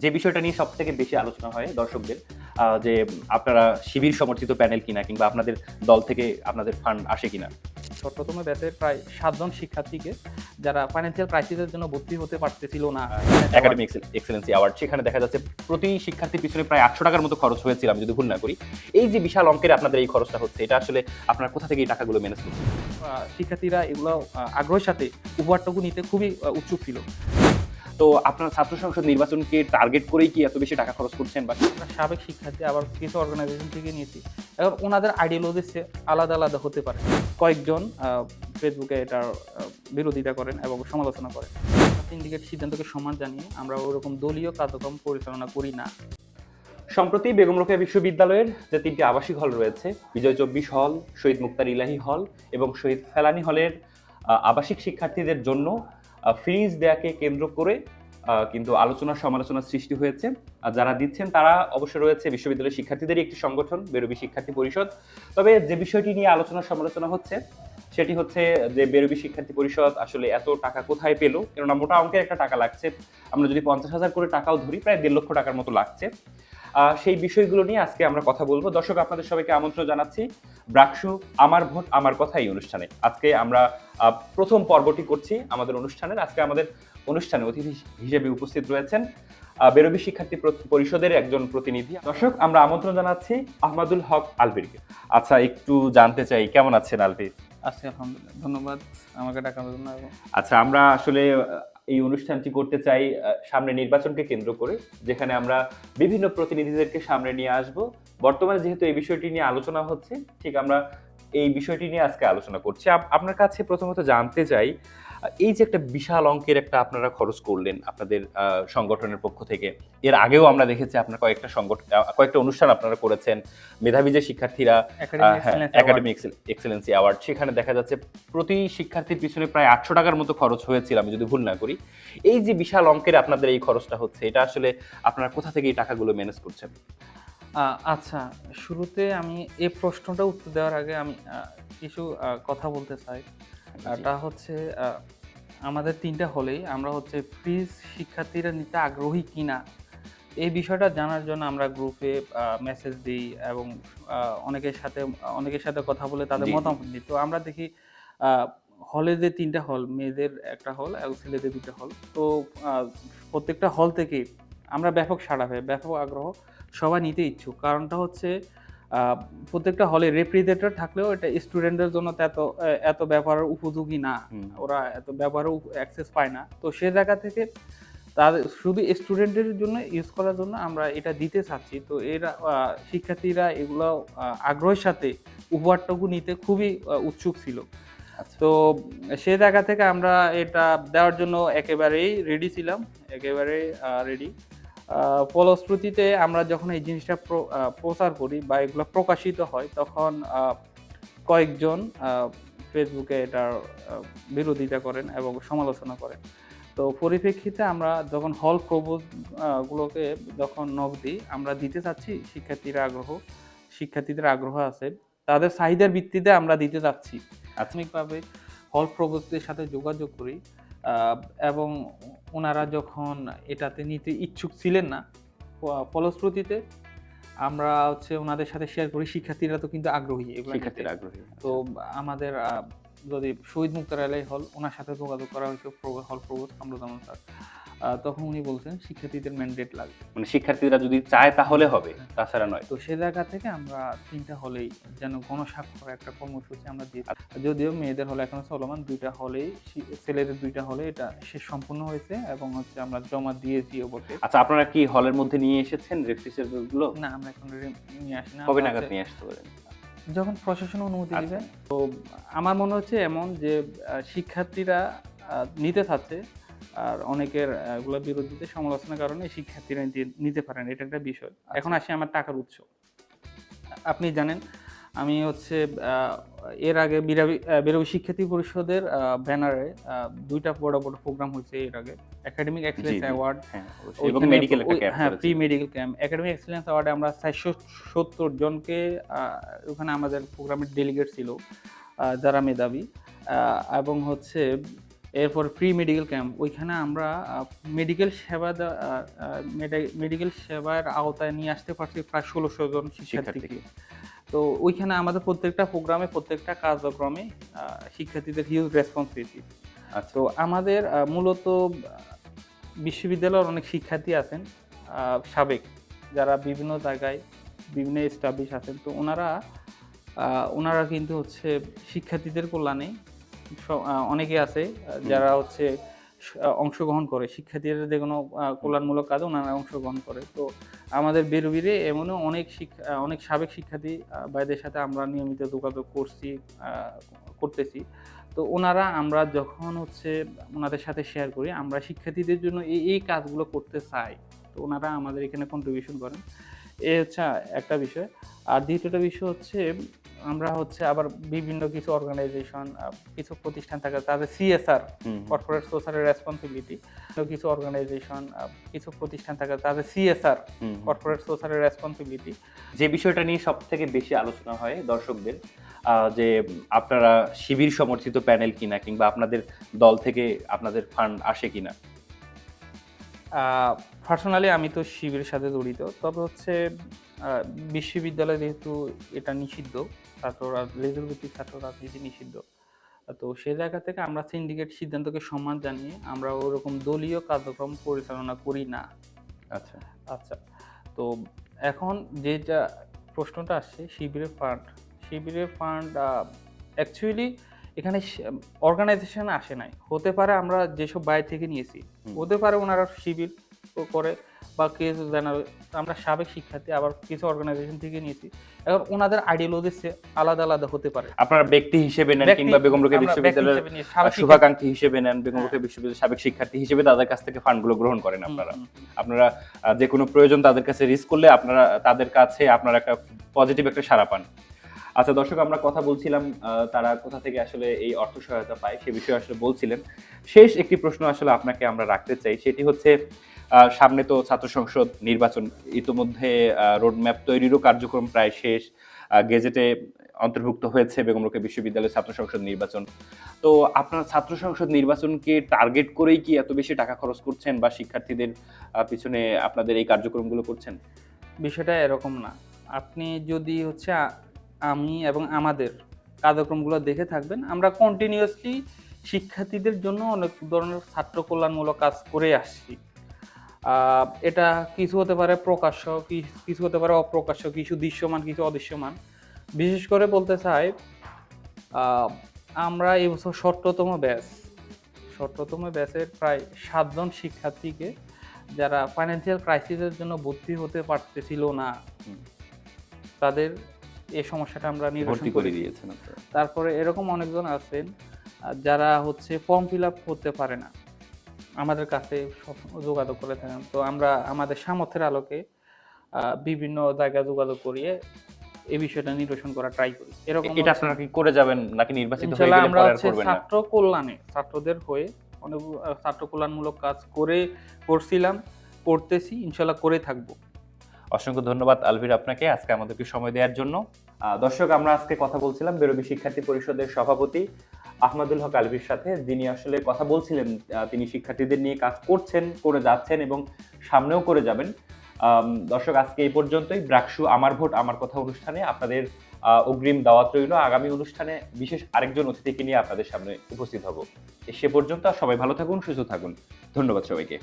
যে বিষয়টা নিয়ে সব থেকে বেশি আলোচনা হয় দর্শকদের যে আপনারা শিবির সমর্থিত প্যানেল কিনা কিংবা আপনাদের দল থেকে আপনাদের ফান্ড আসে কিনা। ষষ্ঠতম ব্যাচের প্রায় সাতজন শিক্ষার্থীকে যারা ফাইন্যান্সিয়াল ক্রাইসিসের জন্য ভর্তি হতে পারতেছিল না। একাডেমি এক্সেলেন্সি অ্যাওয়ার্ড সেখানে দেখা যাচ্ছে প্রতি শিক্ষার্থীর পিছনে প্রায় আটশো টাকার মতো খরচ হয়েছিল আমি যদি ভুল না করি। এই যে বিশাল অঙ্কের আপনাদের এই খরচটা হচ্ছে এটা আসলে আপনার কোথা থেকে এই টাকাগুলো ম্যানেজ করছেন? আহ, শিক্ষার্থীরা এগুলো আগ্রহের সাথে উপহারটুকু নিতে খুবই উৎসুক ছিল। তো আপনার ছাত্র সংসদ নির্বাচনকে টার্গেট করেই কি এত বেশি টাকা খরচ করছেন বা সাবেক শিক্ষার্থী আবার কিছু অর্গানাইজেশন থেকে নিয়েছি। এখন ওনাদের আইডিওলজি আলাদা আলাদা হতে পারে। কয়েকজন ফেসবুকে এটার বিরোধিতা করেন এবং সমালোচনা করেন। সিন্ডিকেট সিদ্ধান্তকে সম্মান জানিয়ে আমরা ওরকম দলীয় কার্যক্রম পরিচালনা করি না। সম্প্রতি বেগম রোকেয়া বিশ্ববিদ্যালয়ের যে তিনটি আবাসিক হল রয়েছে বিজয় চব্বিশ হল শহীদ মুক্তার ইলাহি হল এবং শহীদ ফেলানি হলের আবাসিক শিক্ষার্থীদের জন্য ফিজ দেয়াকে কেন্দ্র করে কিন্তু আলোচনা সমালোচনার সৃষ্টি হয়েছে। আর যারা দিচ্ছেন, তারা অবশ্য রয়েছে বিশ্ববিদ্যালয়ের শিক্ষার্থীদেরই একটি সংগঠন, বেরবি শিক্ষার্থী পরিষদ। তবে যে বিষয়টি নিয়ে আলোচনা সমালোচনা হচ্ছে, সেটি হচ্ছে যে বেরবি শিক্ষার্থী পরিষদ আসলে এত টাকা কোথায় পেল? কেননা মোটা অঙ্কের একটা টাকা লাগছে। আমরা যদি পঞ্চাশ হাজার করে টাকাও ধরি, প্রায় দেড় লক্ষ টাকার মতো লাগছে। সেই বিষয়গুলো নিয়ে আজকে আমরা কথা বলব। দর্শক আপনাদের সবাইকে আমন্ত্রণ জানাচ্ছি। ব্রাকসু আমার ভোট আমার কথা এই অনুষ্ঠানে। আজকে আমরা প্রথম পর্বটি করছি আমাদের অনুষ্ঠানের। আজকে আমাদের অনুষ্ঠানে অতিথি হিসেবে উপস্থিত রয়েছেন বেরবি শিক্ষার্থী পরিষদের একজন প্রতিনিধি। দর্শক আমরা আমন্ত্রণ জানাচ্ছি আহমাদুল হক আলবিরকে আচ্ছা একটু জানতে চাই কেমন আছেন আলবির আজকে আলহামদুলিল্লাহ। ধন্যবাদ আমাকে ডাকার জন্য। আচ্ছা আমরা আসলে এই অনুষ্ঠানটি করতে চাই সামনে নির্বাচনকে কেন্দ্র করে, যেখানে আমরা বিভিন্ন প্রতিনিধিদেরকে সামনে নিয়ে আসব। বর্তমানে যেহেতু এই বিষয়টি নিয়ে আলোচনা হচ্ছে, ঠিক আমরা এই বিষয়টি নিয়ে আজকে আলোচনা করছি। আপ- আপনার কাছে প্রথমত জানতে চাই এই যে একটা বিশাল অঙ্কের একটা আপনারা খরচ করলেন আপনাদের সংগঠনের পক্ষ থেকে এর আগেও আমরা দেখেছি আপনার কয়েকটা সংগঠন কয়েকটা অনুষ্ঠান আপনারা করেছেন মেধাবী যে শিক্ষার্থীরা। একাডেমি এক্সেলেন্সি অ্যাওয়ার্ড সেখানে দেখা যাচ্ছে প্রতি শিক্ষার্থীর পিছনে প্রায় আটশো টাকার মতো খরচ হয়েছিল আমি যদি ভুল না করি। এই যে বিশাল অঙ্কের আপনাদের এই খরচটা হচ্ছে এটা আসলে আপনারা কোথা থেকে এই টাকাগুলো ম্যানেজ করছেন? আহ, আচ্ছা শুরুতে আমি এই প্রশ্নটা উত্তর দেওয়ার আগে আমি কিছু কথা বলতে চাই। এটা হচ্ছে আমাদের তিনটা হলেই আমরা হচ্ছে প্লিজ শিক্ষার্থীরা নিতে আগ্রহী কিনা এই বিষয়টা জানার জন্য আমরা গ্রুপে মেসেজ দিই এবং অনেকের সাথে অনেকের সাথে কথা বলে তাদের। মতামত দিই তো আমরা দেখি হলে যে তিনটা হল মেয়েদের একটা হল এবং ছেলেদের দুইটা হল তো প্রত্যেকটা হল থেকে আমরা ব্যাপক সাড়া পাই ব্যাপক আগ্রহ সবাই নিতে ইচ্ছুক কারণটা হচ্ছে প্রত্যেকটা হলে রেফ্রিজারেটর থাকলেও এটা স্টুডেন্টদের জন্য তো এত এত ব্যবহারের উপযোগী না। ওরা এত ব্যবহারের অ্যাক্সেস পায় না। তো সে জায়গা থেকে তাদের শুধু স্টুডেন্টদের জন্য ইউজ করার জন্য আমরা এটা দিতে চাচ্ছি। তো এরা শিক্ষার্থীরা এগুলো আগ্রহের সাথে উপহারটুকু নিতে খুবই উৎসুক ছিল। আচ্ছা। তো সে জায়গা থেকে আমরা এটা দেওয়ার জন্য একেবারেই রেডি ছিলাম। একেবারে রেডি ফলশ্রুতিতে আমরা যখন এই জিনিসটা প্রচার করি বা এগুলো প্রকাশিত হয় তখন কয়েকজন ফেসবুকে এটার বিরোধিতা করেন এবং সমালোচনা করেন। তো পরিপ্রেক্ষিতে আমরা যখন হল প্রবোজ গুলোকে যখন নখ দিই আমরা দিতে চাচ্ছি শিক্ষার্থীরা আগ্রহ শিক্ষার্থীদের আগ্রহ আছে তাদের চাহিদার ভিত্তিতে আমরা দিতে চাচ্ছি। প্রাথমিকভাবে হল প্রবোজদের সাথে যোগাযোগ করি এবং ওনারা যখন এটাতে নিতে ইচ্ছুক ছিলেন না ফলশ্রুতিতে আমরা হচ্ছে ওনাদের সাথে শেয়ার করি শিক্ষার্থীরা তো কিন্তু আগ্রহী। শিক্ষার্থীরা আগ্রহী তো আমাদের যদি শহীদ মুক্তার আলাই হল ওনার সাথে যোগাযোগ করা হয়েছে হল প্রবোধ কামরুজ্জামান স্যার তখন উনি বলছেন শিক্ষার্থীদের ম্যান্ডেট লাগবে। মানে শিক্ষার্থীরা যদি চায় তাহলে হবে তাছাড়া নয়। তো সে জায়গা থেকে আমরা তিনটা হলেই যেন গণস্বাক্ষর একটা কর্মসূচি আমরা দিয়ে যদিও মেয়েদের হলে এখনও চলমান দুইটা হলেই ছেলেদের দুইটা হলে এটা শেষ সম্পূর্ণ হয়েছে এবং হচ্ছে আমরা জমা দিয়েছিও বটে আচ্ছা আপনারা কি হলের মধ্যে নিয়ে এসেছেন রেফ্রিজারেটরগুলো না আমরা এখন নিয়ে আসি না। কবে নাগাদ নিয়ে আসতে পারেন? যখন প্রশাসন অনুমতি আচ্ছা। দিবে তো আমার মনে হচ্ছে এমন যে শিক্ষার্থীরা নিতে চাচ্ছে আর অনেকের এগুলো বিরোধিতা সমালোচনার কারণে শিক্ষার্থীরা নিতে- পারেন এটা একটা বিষয়। এখন আসি আমার টাকার উৎস। আপনি জানেন আমি হচ্ছে এর আগে বিরাবি- শিক্ষার্থী পরিষদের ব্যানারে দুইটা বড় বড় প্রোগ্রাম হয়েছে এর আগে। একাডেমিক এক্সেলেন্স অ্যাওয়ার্ড হ্যাঁ এবং মেডিকেল হ্যাঁ pre medical camp academic excellence অ্যাওয়ার্ডে আমরা চারশো সত্তর জনকে ওখানে আমাদের প্রোগ্রামের ডেলিগেট ছিল যারা মেধাবী এবং হচ্ছে এরপর প্রি মেডিকেল ক্যাম্প ওইখানে আমরা মেডিকেল সেবা মেডিকেল সেবার আওতায় নিয়ে আসতে পারছি প্রায় ষোলোশো জন শিক্ষার্থীকে। তো ওইখানে আমাদের প্রত্যেকটা প্রোগ্রামে প্রত্যেকটা কার্যক্রমে শিক্ষার্থীদের হিউজ রেসপন্সিবিলিটি আচ্ছা। তো আমাদের মূলত বিশ্ববিদ্যালয়ের অনেক শিক্ষার্থী আছেন সাবেক যারা বিভিন্ন জায়গায় বিভিন্ন এস্টাবলিশ আছেন। তো ওনারা ওনারা কিন্তু হচ্ছে শিক্ষার্থীদের কল্যাণে অনেকে আছে যারা হচ্ছে অংশগ্রহণ করে। শিক্ষার্থীদের যে কোনো কল্যাণমূলক কাজে ওনারা অংশগ্রহণ করে। তো আমাদের বেরুবিরে এমনও অনেক শিক্ষা অনেক সাবেক শিক্ষার্থী ভাইদের সাথে আমরা নিয়মিত যোগাযোগ করছি করতেছি। তো ওনারা আমরা যখন হচ্ছে ওনাদের সাথে শেয়ার করি, আমরা শিক্ষার্থীদের জন্য এই এই কাজগুলো করতে চাই। তো ওনারা আমাদের এখানে কন্ট্রিবিউশন করেন। এ হচ্ছে একটা বিষয়। আর দ্বিতীয়টা বিষয় হচ্ছে আমরা হচ্ছে আবার বিভিন্ন কিছু অর্গানাইজেশন কিছু প্রতিষ্ঠান থাকে তাদের সিএসআর কর্পোরেট সোশ্যাল রেসপন্সিবিলিটি কিছু অর্গানাইজেশন কিছু প্রতিষ্ঠান থাকে তাদের সিএসআর। কর্পোরেট সোশ্যাল রেসপন্সিবিলিটি যে বিষয়টা নিয়ে সব থেকে বেশি আলোচনা হয় দর্শকদের যে আপনারা শিবির সমর্থিত প্যানেল কিনা কিংবা আপনাদের দল থেকে আপনাদের ফান্ড আসে কিনা? পার্সোনালি আমি তো শিবিরের সাথে জড়িত তবে হচ্ছে বিশ্ববিদ্যালয় যেহেতু এটা নিষিদ্ধ ছাত্র লেজুর ভিত্তিক ছাত্র রাজনীতি নিষিদ্ধ। তো সে জায়গা থেকে আমরা সিন্ডিকেট সিদ্ধান্তকে সম্মান জানিয়ে আমরা ওরকম দলীয় কার্যক্রম পরিচালনা করি না। আচ্ছা। আচ্ছা তো এখন যেটা প্রশ্নটা আসছে শিবিরের ফান্ড শিবিরের ফান্ড অ্যাকচুয়ালি এখানে অর্গানাইজেশন আসে নাই। হতে পারে আমরা যেসব বাইরে থেকে নিয়েছি হতে পারে ওনারা শিবির করে বা কিছু জানাবে। আমরা সাবেক শিক্ষার্থী আবার কিছু অর্গানাইজেশন থেকে নিয়েছি। এখন ওনাদের আইডিওলজি আলাদা আলাদা হতে পারে। আপনারা ব্যক্তি হিসেবে নেন কিংবা বেগম রোকেয়া বিশ্ববিদ্যালয়ের শুভাকাঙ্ক্ষী হিসেবে নেন বেগম হ্যাঁ। রোকেয়া বিশ্ববিদ্যালয়ের সাবেক শিক্ষার্থী হিসেবে তাদের কাছ থেকে ফান্ডগুলো গ্রহণ করেন আপনারা। আপনারা যে কোনো প্রয়োজন তাদের কাছে রিস্ক করলে আপনারা তাদের কাছে আপনারা একটা পজিটিভ একটা সাড়া পান। আচ্ছা দর্শক আমরা কথা বলছিলাম তারা কোথা থেকে আসলে এই অর্থ সহায়তা পায় সে বিষয়ে আসলে বলছিলেন। শেষ একটি প্রশ্ন আসলে আপনাকে আমরা রাখতে চাই সেটি হচ্ছে সামনে তো ছাত্র সংসদ নির্বাচন, ইতোমধ্যে রোডম্যাপ তৈরিরও কার্যক্রম প্রায় শেষ। গেজেটে অন্তর্ভুক্ত হয়েছে বেগম রোকেয়া বিশ্ববিদ্যালয় ছাত্র সংসদ নির্বাচন। তো আপনার ছাত্র সংসদ নির্বাচনকে টার্গেট করেই কি এত বেশি টাকা খরচ করছেন বা শিক্ষার্থীদের পিছনে আপনাদের এই কার্যক্রমগুলো করছেন? বিষয়টা এরকম না। আপনি যদি হচ্ছে আমি এবং আমাদের কার্যক্রমগুলো দেখে থাকবেন, আমরা কন্টিনিউয়াসলি শিক্ষার্থীদের জন্য অনেক ধরনের ছাত্র কল্যাণমূলক কাজ করে আসছি। এটা কিছু হতে পারে প্রকাশ্য কিছু হতে পারে অপ্রকাশ্য কিছু দৃশ্যমান কিছু অদৃশ্যমান। বিশেষ করে বলতে চাই আমরা এবছর ষষ্ঠতম ব্যাচ। ষষ্ঠতম ব্যাচের প্রায় সাতজন শিক্ষার্থীকে যারা ফাইন্যান্সিয়াল ক্রাইসিসের জন্য ভর্তি হতে পারতেছিল না তাদের এই সমস্যাটা আমরা ভর্তি করে। দিয়েছেন তারপরে এরকম অনেকজন আছেন যারা হচ্ছে ফর্ম ফিল আপ করতে পারে না। আমাদের কাছে যোগাযোগ করে থাকেন। তো আমরা আমাদের সামর্থ্যের আলোকে বিভিন্ন জায়গায় যোগাযোগ করিয়ে এই বিষয়টা নিরসন করা ট্রাই করি। এরকম এটা আপনারা কি করে যাবেন নাকি নির্বাচিত হয়ে গেলে আমরা হচ্ছে ছাত্র কল্যাণে ছাত্রদের হয়ে অনেক ছাত্র কল্যাণমূলক কাজ করে করছিলাম করতেছি ইনশাল্লাহ করে থাকব। অসংখ্য ধন্যবাদ আলভির আপনাকে আজকে আমাদেরকে সময় দেওয়ার জন্য। দর্শক আমরা আজকে কথা বলছিলাম বেরোবি শিক্ষার্থী পরিষদের সভাপতি আহমদুল হক আলভির সাথে, যিনি আসলে কথা বলছিলেন তিনি শিক্ষার্থীদের নিয়ে কাজ করছেন, করে যাচ্ছেন এবং সামনেও করে যাবেন। দর্শক, আজকে এই পর্যন্তই। ব্রাকসু আমার ভোট, আমার কথা অনুষ্ঠানে আপনাদের অগ্রিম দাওয়াত রইল। আগামী অনুষ্ঠানে বিশেষ আরেকজন অতিথিকে নিয়ে আপনাদের সামনে উপস্থিত হব। সে পর্যন্ত সবাই ভালো থাকুন, সুস্থ থাকুন। ধন্যবাদ সবাইকে।